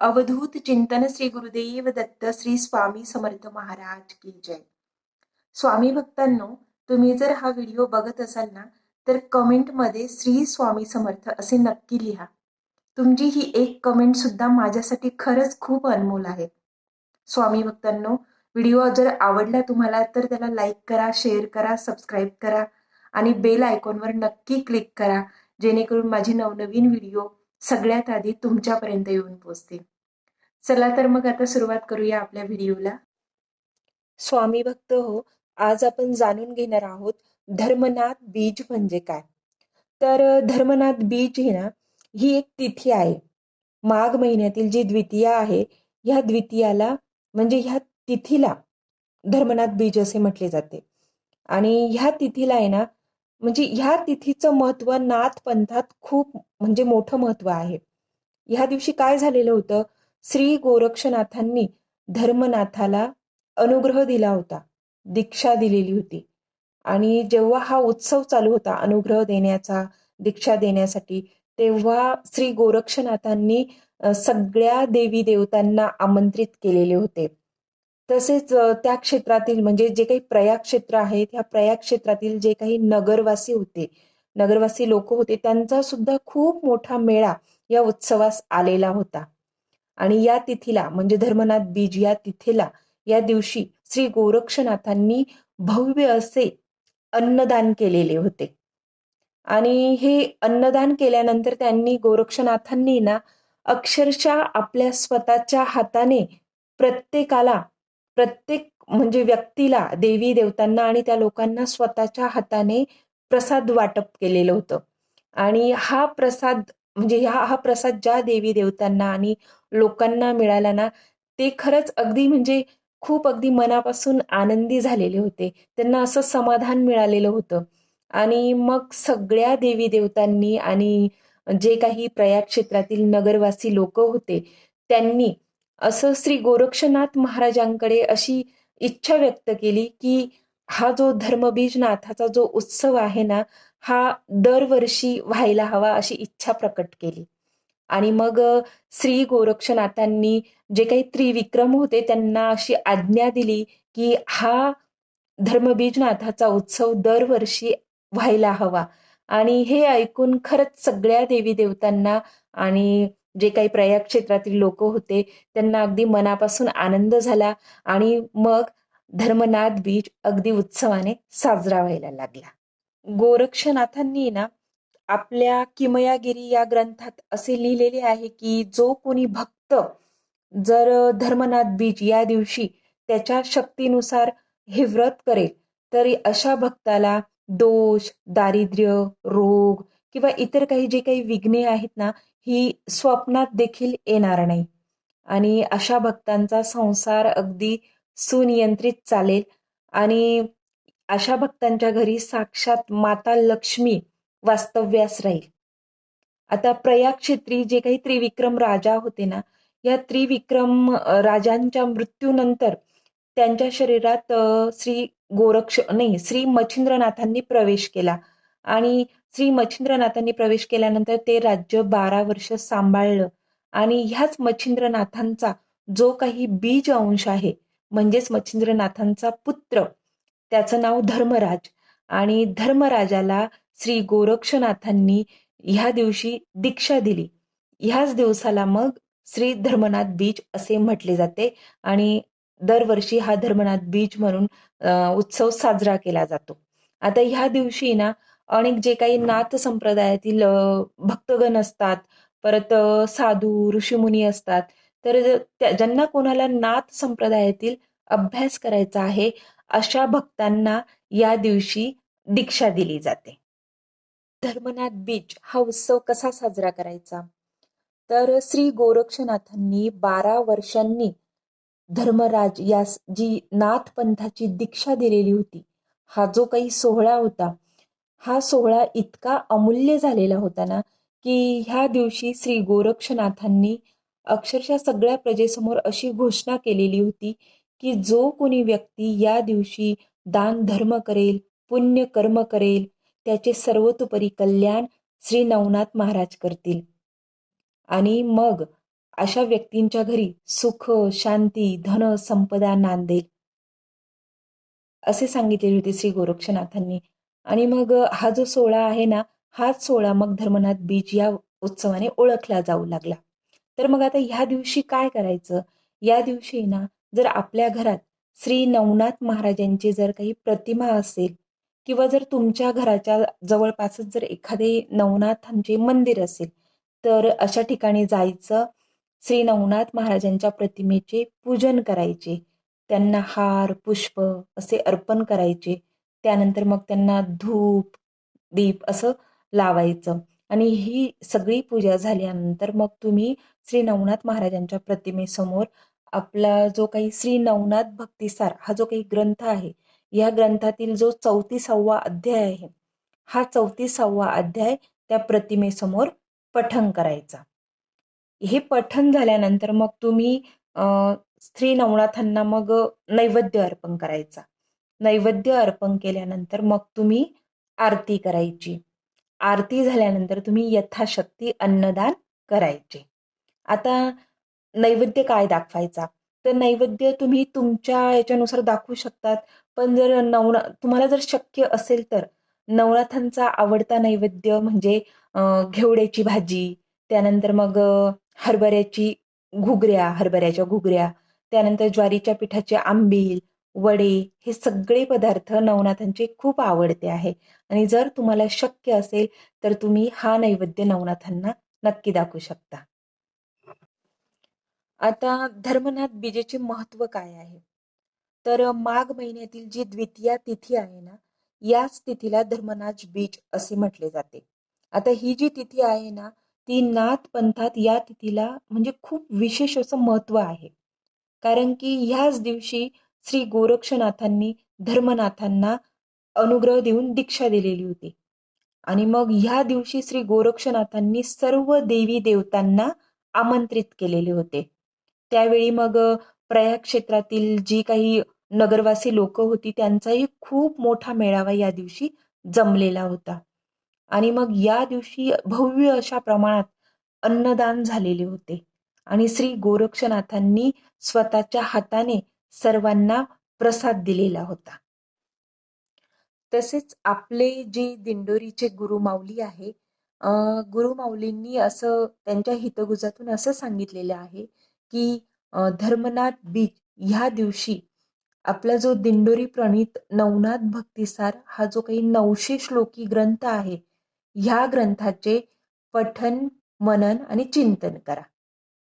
अवधूत चिंतन श्री गुरुदेव दत्त श्री स्वामी समर्थ महाराज की जय. स्वामी भक्तांनो तुम्ही जर हा व्हिडिओ बघत असाल ना तर कमेंटमध्ये श्री स्वामी समर्थ असे नक्की लिहा. तुमची ही एक कमेंट सुद्धा माझ्यासाठी खरंच खूप अनमोल आहे. स्वामी भक्तांनो व्हिडिओ जर आवडला तुम्हाला तर त्याला लाईक करा शेअर करा सबस्क्राईब करा आणि बेल आयकॉनवर नक्की क्लिक करा जेणेकरून माझे नवनवीन व्हिडिओ सगळ्यात आधी तुमच्यापर्यंत येऊन पोचतील चला तर मग आता सुरुवात करूया आपल्या व्हिडिओला. स्वामी भक्त हो आज आपण जाणून घेणार आहोत धर्मनाथ बीज म्हणजे काय? तर धर्मनाथ बीज ही ना ही एक तिथी आहे. माघ महिन्यातील जी द्वितीया आहे ह्या द्वितीयाला म्हणजे ह्या तिथीला धर्मनाथ बीज असे म्हटले जाते. आणि ह्या तिथीला आहे ना म्हणजे ह्या तिथीचं महत्त्व नाथ पंथात खूप म्हणजे मोठं महत्त्व आहे. ह्या दिवशी काय झालेलं होतं? श्री गोरक्षनाथांनी धर्मनाथाला अनुग्रह दिला होता. दीक्षा दिलेली होती. आणि जेव्हा हा उत्सव चालू होता अनुग्रह देण्याचा दीक्षा देण्यासाठी तेव्हा श्री गोरक्षनाथांनी सगळ्या देवी देवतांना आमंत्रित केलेले होते. तसेच त्या क्षेत्रातील म्हणजे जे काही प्रयाग क्षेत्र आहे त्या प्रयाग क्षेत्रातील जे काही नगरवासी होते नगरवासी लोक होते त्यांचा सुद्धा खूप मोठा मेळा या उत्सवास आलेला होता. आणि या तिथीला म्हणजे धर्मनाथ बीज या तिथीला या दिवशी श्री गोरक्षनाथांनी भव्य असे अन्नदान केलेले होते. आणि हे अन्नदान केल्यानंतर त्यांनी गोरक्षनाथांनी ना अक्षरशः आपल्या स्वतःच्या हाताने प्रत्येकाला प्रत्येक म्हणजे व्यक्तीला देवी देवतांना आणि त्या लोकांना स्वतःच्या हाताने प्रसाद वाटप केलेलं होतं. आणि हा प्रसाद म्हणजे ह्या हा प्रसाद ज्या देवी देवतांना आणि लोकांना मिळाला ना ते खरंच अगदी म्हणजे खूप अगदी मनापासून आनंदी झालेले होते. त्यांना असं समाधान मिळालेलं होतं. आणि मग सगळ्या देवी देवतांनी आणि जे काही प्रयाग क्षेत्रातील नगरवासी लोक होते त्यांनी असं श्री गोरक्षनाथ महाराजांकडे अशी इच्छा व्यक्त केली की हा जो धर्मबीज नाथाचा जो उत्सव आहे ना हा दरवर्षी व्हायला हवा अशी इच्छा प्रकट केली. आणि मग श्री गोरक्षनाथांनी जे काही त्रिविक्रम होते त्यांना अशी आज्ञा दिली की हा धर्मबीज नाथाचा उत्सव दरवर्षी व्हायला हवा. आणि हे ऐकून खरंच सगळ्या देवी देवतांना आणि जे काही प्रयाग क्षेत्रातील लोक होते त्यांना अगदी मनापासून आनंद झाला आणि मग धर्मनाथ बीज अगदी उत्सवाने साजरा व्हायला लागला. गोरक्षनाथांनी ना आपल्या किमयागिरी या ग्रंथात असे लिहिलेले आहे की जो कोणी भक्त जर धर्मनाथ बीज या दिवशी त्याच्या शक्तीनुसार हे व्रत करेल तरी अशा भक्ताला दोष दारिद्र्य रोग किंवा इतर काही जे काही विघ्ने आहेत ना ही स्वप्नात देखील येणार नाही. आणि अशा भक्तांचा संसार अगदी सुनियंत्रित चालेल. आणि अशा भक्तांच्या घरी साक्षात माता लक्ष्मी वास्तव्यास राहील. आता प्रयाग क्षेत्री जे काही त्रिविक्रम राजा होते ना या त्रिविक्रम राजांच्या मृत्यूनंतर त्यांच्या शरीरात श्री गोरक्ष नाही श्री मच्छिंद्रनाथांनी प्रवेश केला. आणि श्री मच्छिंद्रनाथांनी प्रवेश केल्यानंतर ते राज्य बारा वर्ष सांभाळलं. आणि ह्याच मच्छिंद्रनाथांचा जो काही बीज अंश आहे म्हणजेच मच्छिंद्रनाथांचा पुत्र त्याचं नाव धर्मराज. आणि धर्मराजाला श्री गोरक्षनाथांनी ह्या दिवशी दीक्षा दिली. ह्याच दिवसाला मग श्री धर्मनाथ बीज असे म्हटले जाते आणि दरवर्षी हा धर्मनाथ बीज म्हणून उत्सव साजरा केला जातो. आता ह्या दिवशी ना अनेक जे काही नाथ संप्रदायातील भक्तगण असतात परत साधू ऋषीमुनी असतात तर ज्यांना कोणाला नाथ संप्रदायातील अभ्यास करायचा आहे अशा भक्तांना या दिवशी दीक्षा दिली जाते. धर्मनाथ बीज हा उत्सव कसा साजरा करायचा? तर श्री गोरक्षनाथांनी बारा वर्षांनी धर्मराज यास जी नाथ पंथाची दीक्षा दिलेली होती हा जो काही सोहळा होता हा सोहळा इतका अमूल्य झालेला होता ना की ह्या दिवशी श्री गोरक्षनाथांनी अक्षरशः सगळ्या प्रजेसमोर अशी घोषणा केलेली होती की जो कोणी व्यक्ती या दिवशी दान धर्म करेल पुण्य कर्म करेल त्याचे सर्वतोपरी कल्याण श्री नवनाथ महाराज करतील. आणि मग अशा व्यक्तींच्या घरी सुख शांती धन संपदा नांदेल असे सांगितलेले होते श्री गोरक्षनाथांनी. आणि मग हा जो सोहळा आहे ना हाच सोहळा मग धर्मनाथ बीज या उत्सवाने ओळखला जाऊ लागला. तर मग आता ह्या दिवशी काय करायचं? या दिवशी ना जर आपल्या घरात श्री नवनाथ महाराजांची जर काही प्रतिमा असेल किंवा जर तुमच्या घराच्या जवळपासच जर एखादे नवनाथांचे मंदिर असेल तर अशा ठिकाणी जायचं. श्री नवनाथ महाराजांच्या प्रतिमेचे पूजन करायचे. त्यांना हार पुष्प असे अर्पण करायचे. त्यानंतर मग त्यांना धूप दीप असं लावायचं. आणि ही सगळी पूजा झाल्यानंतर मग तुम्ही श्री नवनाथ महाराजांच्या प्रतिमेसमोर आपला जो काही श्री नवनाथ भक्तिसार हा जो काही ग्रंथ आहे या ग्रंथातील जो चौतीसावा अध्याय आहे हा चौतीसावा अध्याय त्या प्रतिमेसमोर पठण करायचा. हे पठण झाल्यानंतर मग तुम्ही श्री नवनाथांना मग नैवेद्य अर्पण करायचा. नैवेद्य अर्पण केल्यानंतर मग तुम्ही आरती करायची. आरती झाल्यानंतर तुम्ही यथाशक्ती अन्नदान करायचे. आता नैवेद्य काय दाखवायचा? तर नैवेद्य तुम्ही तुमच्या याच्यानुसार दाखवू शकतात. पण जर नवरा तुम्हाला जर शक्य असेल तर नवनाथांचा आवडता नैवेद्य म्हणजे घेवड्याची भाजी त्यानंतर मग हरभऱ्याची घुगऱ्या हरभऱ्याच्या घुगऱ्या त्यानंतर ज्वारीच्या पिठाचे आंबील वडे हे सगळे पदार्थ नवनाथांचे खूप आवडते आहे. आणि जर तुम्हाला शक्य असेल तर तुम्ही हा नैवेद्य नवनाथांना नक्की दाखवू शकता. आता धर्मनाथ बीजेचे महत्त्व काय आहे? तर माघ महिन्यातील जी द्वितीया तिथी आहे ना याच तिथीला धर्मनाथ बीज असे म्हटले जाते. आता ही जी तिथी आहे ना ती नाथ पंथात या तिथीला म्हणजे खूप विशेष असं महत्त्व आहे. कारण की ह्याच दिवशी श्री गोरक्षनाथांनी धर्मनाथांना अनुग्रह देऊन दीक्षा दिलेली होती. आणि मग ह्या दिवशी श्री गोरक्षनाथांनी सर्व देवी देवतांना आमंत्रित केलेले होते. त्यावेळी मग प्रयाग क्षेत्रातील जी काही नगरवासी लोक होती त्यांचाही खूप मोठा मेळावा या दिवशी जमलेला होता. आणि मग या दिवशी भव्य अशा प्रमाणात अन्नदान झालेले होते. आणि श्री गोरक्षनाथांनी स्वतःच्या हाताने सर्वांना प्रसाद दिलेला होता. तसेच आपले जे दिंडोरीचे गुरुमाऊली आहे गुरुमाऊलींनी असं त्यांच्या हितगुजातून असं सांगितलेलं आहे की धर्मनाथ बीज ह्या दिवशी आपला जो दिंडोरी प्रणित नवनाथ भक्तिसार हा जो काही नऊशे श्लोकी ग्रंथ आहे ह्या ग्रंथाचे पठन मनन आणि चिंतन करा.